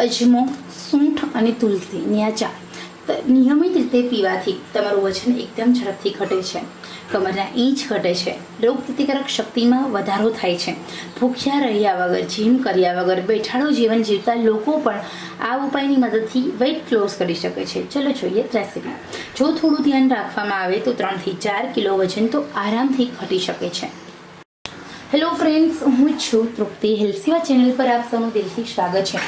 અજમો, સૂંઠ અને તુલસીની આ ચા નિયમિત રીતે પીવાથી તમારું વજન એકદમ ઝડપથી ઘટે છે. કમરના ઈંચ ઘટે છે. રોગ પ્રતિકારક શક્તિમાં વધારો થાય છે. ભૂખ્યા રહ્યા વગર જીમ કર્યા વગર, બેઠાડું જીવન જીવતા લોકો પણ આ ઉપાયની મદદથી વેઇટ ક્લોઝ કરી શકે છે. ચલો જોઈએ રેસીપી જો થોડું ધ્યાન રાખવામાં આવે તો ત્રણથી ચાર કિલો વજન તો આરામથી ઘટી શકે છે. હેલો ફ્રેન્ડ્સ હું છું તૃપ્તિ હેલ્સીવા ચેનલ પર આપ સૌનું દિલથી સ્વાગત છે.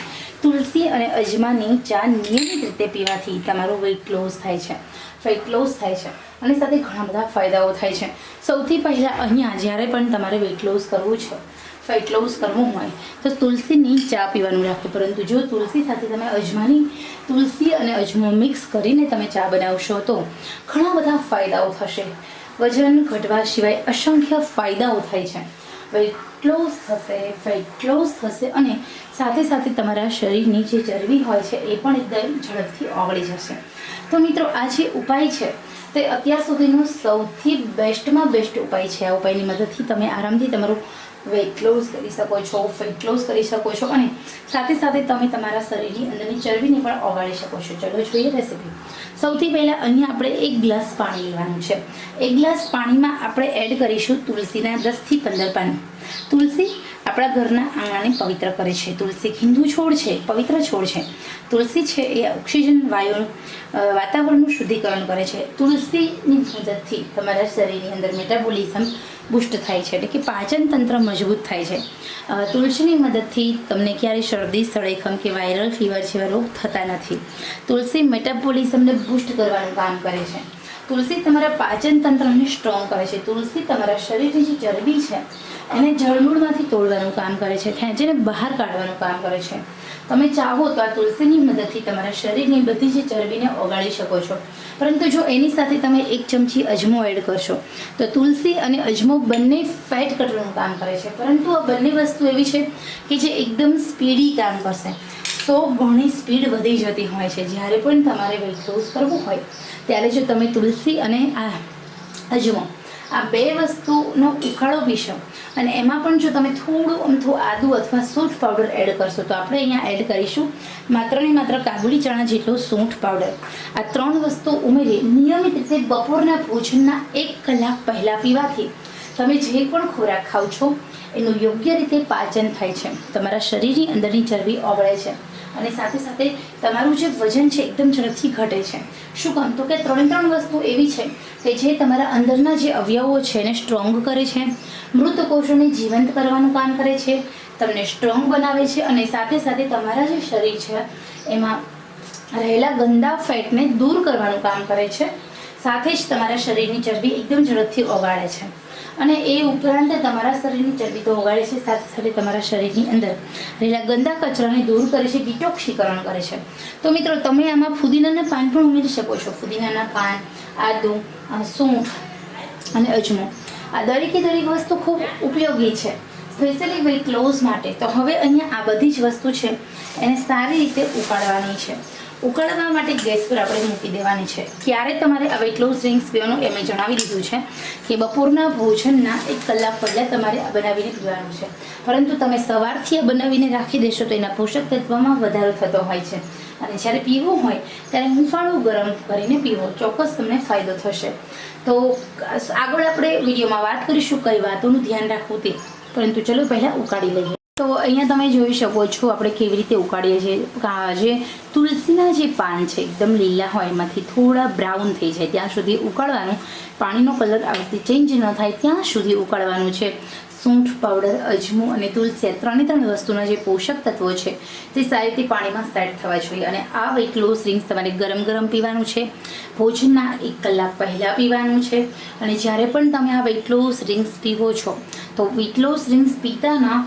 તુલસી અને અજમાની ચા નિયમિત રીતે પીવાથી તમારું વેઇટ લોસ થાય છે. વેઇટ લોસ થાય છે. અને સાથે ઘણા બધા ફાયદાઓ થાય છે. સૌથી પહેલાં અહીંયા જ્યારે પણ તમારે વેઇટ લોસ કરવું છે વેઇટ લોસ કરવું હોય, તો તુલસીની ચા પીવાનું રાખો. પરંતુ જો તુલસી સાથે તમે અજમાની તુલસી અને અજમો મિક્સ કરીને તમે ચા બનાવશો, તો ઘણા બધા ફાયદાઓ થશે. વજન ઘટવા સિવાય અસંખ્ય ફાયદાઓ થાય છે. વેઇટ ક્લોઝ થશે ફેટ ક્લોઝ થશે અને સાથે સાથે તમારા શરીરની જે ચરબી હોય છે, એ પણ એકદમ ઝડપથી ઓગળી જશે. તો મિત્રો, આ જે ઉપાય છે, તે અત્યાર સુધીનો સૌથી બેસ્ટમાં બેસ્ટ ઉપાય છે. આ ઉપાયની મદદથી તમે આરામથી તમારું વેઇટ લોસ કરી શકો છો ફેટ ક્લોઝ કરી શકો છો અને સાથે સાથે તમે તમારા શરીરની અંદરની ચરબીને પણ ઓગાળી શકો છો. ચલો જોઈએ રેસીપી સૌથી પહેલાં અહીંયા આપણે એક ગ્લાસ પાણી લેવાનું છે. એક ગ્લાસ પાણીમાં આપણે એડ કરીશું તુલસીના દસથી પંદર પાન. તુલસી આપણા ઘરના આંગણાને પવિત્ર કરે છે. તુલસી હિન્દુ છોડ છે, પવિત્ર છોડ છે. તુલસી છે એ ઓક્સિજન, વાયુ વાતાવરણનું શુદ્ધિકરણ કરે છે. તુલસીની મદદથી તમારા શરીરની અંદર મેટાબોલિઝમ બુસ્ટ થાય છે, એટલે કે પાચન તંત્ર મજબૂત થાય છે. તુલસીની મદદથી તમને ક્યારેય શરદી, સળેખમ કે વાયરલ ફીવર જેવા રોગ થતા નથી. તુલસી મેટાબોલિઝમને બુસ્ટ કરવાનું કામ કરે છે. તુલસી તમારા પાચન તંત્રને સ્ટ્રોંગ કરે છે. તુલસી તમારા શરીરની જે ચરબી છે, એને જળમૂળમાંથી તોડવાનું કામ કરે છે, ખેંચીને બહાર કાઢવાનું કામ કરે છે. તમે ચાહો તો આ તુલસીની મદદથી તમારા શરીરની બધી જ ચરબીને ઓગાળી શકો છો. પરંતુ જો એની સાથે તમે એક ચમચી અજમો એડ કરશો, તો તુલસી અને અજમો બંને ફેટ કટરનું કામ કરે છે. પરંતુ આ બંને વસ્તુ એવી છે કે જે એકદમ સ્પીડી કામ કરશે. સો ગણી સ્પીડ વધી જતી હોય છે. જ્યારે પણ તમારે વેઇટ લોસ કરવું હોય, ત્યારે જો તમે તુલસી અને આ અજમો, આ બે વસ્તુનો ઉકાળો પીશો અને એમાં પણ જો તમે થોડું અમથું આદુ અથવા સૂંઠ પાવડર એડ કરશો, તો આપણે અહીંયા એડ કરીશું માત્ર ને માત્ર કાબુલી ચણા જેટલો સૂંઠ પાવડર આ ત્રણ વસ્તુ ઉમેરી, નિયમિત રીતે બપોરના ભોજનના એક કલાક પહેલાં પીવાથી તમે જે પણ ખોરાક ખાઓ છો, એનું યોગ્ય રીતે પાચન થાય છે. તમારા શરીરની અંદરની ચરબી ઓગળે છે. અને સાથે સાથે તમારું જે વજન છે એકદમ ઝડપથી ઘટે છે. શું કામ? તો કે ત્રણે ત્રણ વસ્તુ એવી છે કે જે તમારા અંદરના જે અવયવો છે એને સ્ટ્રોંગ કરે છે મૃત કોષોને જીવંત કરવાનું કામ કરે છે, તમને સ્ટ્રોંગ બનાવે છે અને સાથે સાથે તમારા જે શરીર છે, એમાં રહેલા ગંદા ફેટને દૂર કરવાનું કામ કરે છે. સાથે જ તમારા શરીરની ચરબી એકદમ ઝડપથી ઓગાળે છે. અને એ ઉપરાંત તમારા શરીરની ચરબી તો ઓગાળે છે, સાથે સાથે તમારા શરીરની અંદર રહેલા ગંદા કચરાને દૂર કરે છે, ડિટોક્સીકરણ કરે છે. તો મિત્રો, તમે આમાં ફુદીનાના પાન પણ ઉમેરી શકો છો. ફુદીનાના પાન, આદુ સૂંઠ અને અજમો. આ દરેકે દરેક વસ્તુ ખૂબ ઉપયોગી છે. સ્પેશિયલી વેઇટ લોસ માટે. તો હવે અહીંયા આ બધી જ વસ્તુ છે, એને સારી રીતે ઉકાળવાની છે. ઉકાળવા માટે ગેસ પર આપણે મૂકી દેવાની છે. ક્યારે તમારે આ વેઇટ લોસ ડ્રિંક્સ પીવાનું એ મેં જણાવી દીધું છે કે બપોરના ભોજનના એક કલાક પહેલાં તમારે આ બનાવીને પીવાનું છે. પરંતુ તમે સવારથી આ બનાવીને રાખી દેશો તો એના પોષક તત્વમાં વધારો થતો હોય છે. અને જ્યારે પીવું હોય, ત્યારે હુંફાળું ગરમ કરીને પીવો. ચોક્કસ તમને ફાયદો થશે. તો આગળ આપણે વિડીયોમાં વાત કરીશું કઈ વાતોનું ધ્યાન રાખવું તે. પરંતુ ચલો પહેલાં ઉકાળી લઈએ. તો અહીંયા તમે જોઈ શકો છો આપણે કેવી રીતે ઉકાળીએ છીએ. જે તુલસીના જે પાન છે, એકદમ લીલા હોય, એમાંથી થોડા બ્રાઉન થઈ જાય. ત્યાં સુધી ઉકાળવાનું, પાણીનો કલર આવતી ચેન્જ ન થાય, ત્યાં સુધી ઉકાળવાનું છે. સૂંઠ, પાવડર, અજમો અને તુલસી આ ત્રણે ત્રણ વસ્તુના જે પોષક તત્વો છે, તે સારી રીતે પાણીમાં સેટ થવા જોઈએ. અને આ વેઇટ લોસ તમારે ગરમ ગરમ પીવાનું છે, ભોજનના એક કલાક પહેલાં પીવાનું છે. અને જ્યારે પણ તમે આ વેઇટ લોસ પીવો છો, તો વેઇટ લોસ પીતાના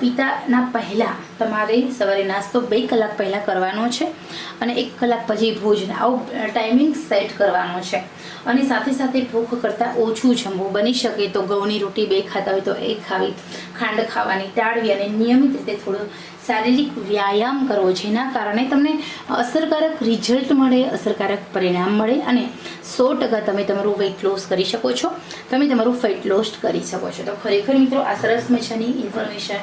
પીતાના પહેલાં તમારે સવારે નાસ્તો બે કલાક પહેલાં કરવાનો છે અને એક કલાક પછી ભોજન. આવું ટાઈમિંગ સેટ કરવાનો છે. અને સાથે સાથે ભૂખ કરતાં ઓછું જમવું બની શકે તો ઘઉંની રોટી બે ખાતા હોય તો એ ખાવી. ખાંડ ખાવાની ટાળવી અને નિયમિત રીતે થોડો શારીરિક વ્યાયામ કરવો, જેના કારણે તમને અસરકારક રિઝલ્ટ મળે, અસરકારક પરિણામ મળે અને સો ટકા તમે તમારું વેઇટ લોસ કરી શકો છો. તમે તમારું ફેટ લોસ કરી શકો છો. તો ખરેખર મિત્રો, આ સરસ મજાની ઇન્ફોર્મેશન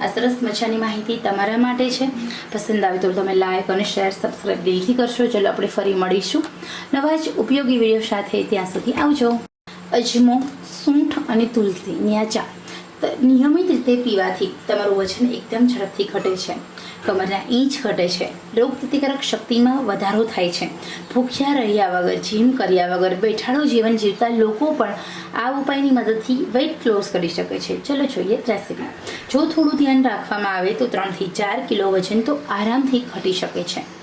આ સરસ મજાની માહિતી તમારા માટે છે. પસંદ આવે તો તમે લાઇક અને શેર સબસ્ક્રાઈબ દિલથી કરશો. ચલો આપણે ફરી મળીશું. નવા જ ઉપયોગી વીડિયો સાથે ત્યાં સુધી આવજો. અજમો, સૂંઠ અને તુલસી, ન્યાચા. ત- નિયમિત રીતે પીવાથી તમારું વજન એકદમ ઝડપથી ઘટે છે. કમરના ઈંચ ઘટે છે. રોગ પ્રતિકારક શક્તિમાં વધારો થાય છે. ભૂખ્યા રહ્યા વગર જીમ કર્યા વગર, બેઠાડું જીવન જીવતા લોકો પણ આ ઉપાયની મદદથી વેઇટ લોસ કરી શકે છે. ચલો જોઈએ રેસીપી જો થોડું ધ્યાન રાખવામાં આવે તો ત્રણથી ચાર કિલો વજન તો આરામથી ઘટી શકે છે.